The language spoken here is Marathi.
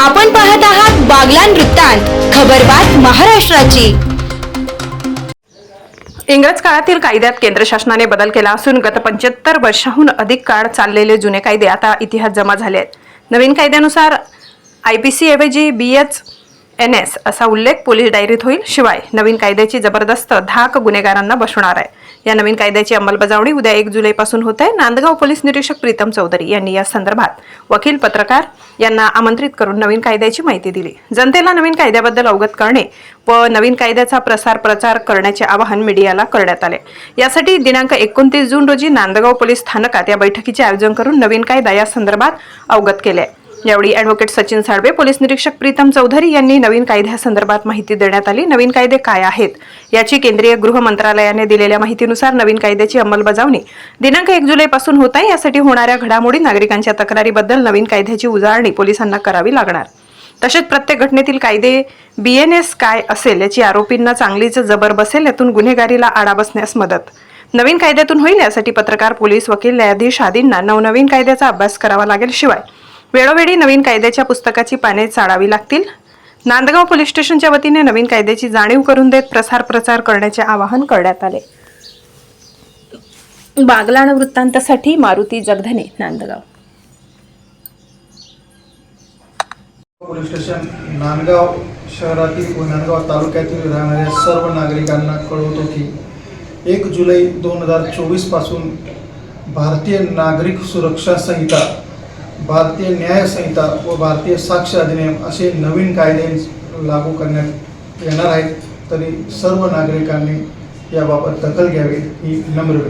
आपण पाहत आहात बागलान वृत्तांत खबरबात महाराष्ट्राची. इंग्रज काळातील कायद्यात केंद्र शासनाने बदल केला असून गत पंच्याहत्तर वर्षाहून अधिक काळ चाललेले जुने कायदे आता इतिहास जमा झाले आहेत. नवीन कायद्यानुसार आय पी सी ऐवजी बी एच एन एस असा उल्लेख पोलीस डायरीत होईल. शिवाय नवीन कायद्याची जबरदस्त धाक गुन्हेगारांना बसवणार आहे. या नवीन कायद्याची अंमलबजावणी उद्या एक जुलैपासून होत. आहे नांदगाव पोलीस निरीक्षक प्रीतम चौधरी यांनी या संदर्भात वकील पत्रकार यांना आमंत्रित करून नवीन कायद्याची माहिती दिली. जनतेला नवीन कायद्याबद्दल अवगत करणे व नवीन कायद्याचा प्रसार प्रचार करण्याचे आवाहन मीडियाला करण्यात आले. यासाठी दिनांक एकोणतीस जून रोजी नांदगाव पोलीस स्थानकात या बैठकीचे आयोजन करून नवीन कायदा या संदर्भात अवगत केले. आहे यावेळी अॅडव्होकेट सचिन साळवे पोलीस निरीक्षक प्रीतम चौधरी यांनी नवीन कायद्यासंदर्भात माहिती देण्यात आली. नवीन कायदे काय आहेत? याची केंद्रीय गृह मंत्रालयाने दिलेल्या माहितीनुसार नवीन कायद्याची अंमलबजावणी दिनांक एक जुलैपासून होत आहे. यासाठी होणाऱ्या घडामोडी नागरिकांच्या तक्रारीबद्दल नवीन कायद्याची उजाळणी पोलिसांना करावी लागणार. तसेच प्रत्येक घटनेतील कायदे बीएनएस काय असेल याची आरोपींना चांगलीच जबर बसेल यातून गुन्हेगारीला आळा बसण्यास मदत. नवीन कायद्यातून होईल यासाठी पत्रकार पोलीस वकील न्यायाधीश आदींना नवनवीन कायद्याचा अभ्यास करावा लागेल शिवाय. वेळोवेळी नवीन कायद्याच्या पुस्तकाची पाने चाळावी लागतील. नांदगाव पोलीस स्टेशनच्या वतीने नवीन कायद्याची जाणीव करून देत प्रसार प्रचार करण्याचे आवाहन करण्यात आले. बागलाण वृत्तांतासाठी मारुती जगधने नांदगाव. पोलीस स्टेशन नांदगाव शहरातील व नांदगाव तालुक्यातील राहणाऱ्या सर्व नागरिकांना कळवतो की एक जुलै दोन हजार चोवीसपासून भारतीय नागरिक सुरक्षा संहिता भारतीय न्याय संहिता व भारतीय साक्ष अधिनियम असे नवीन कायदे लागू करण्यात येणार आहेत तरी सर्व नागरिकांनी याबाबत दखल घ्यावी ही नम्र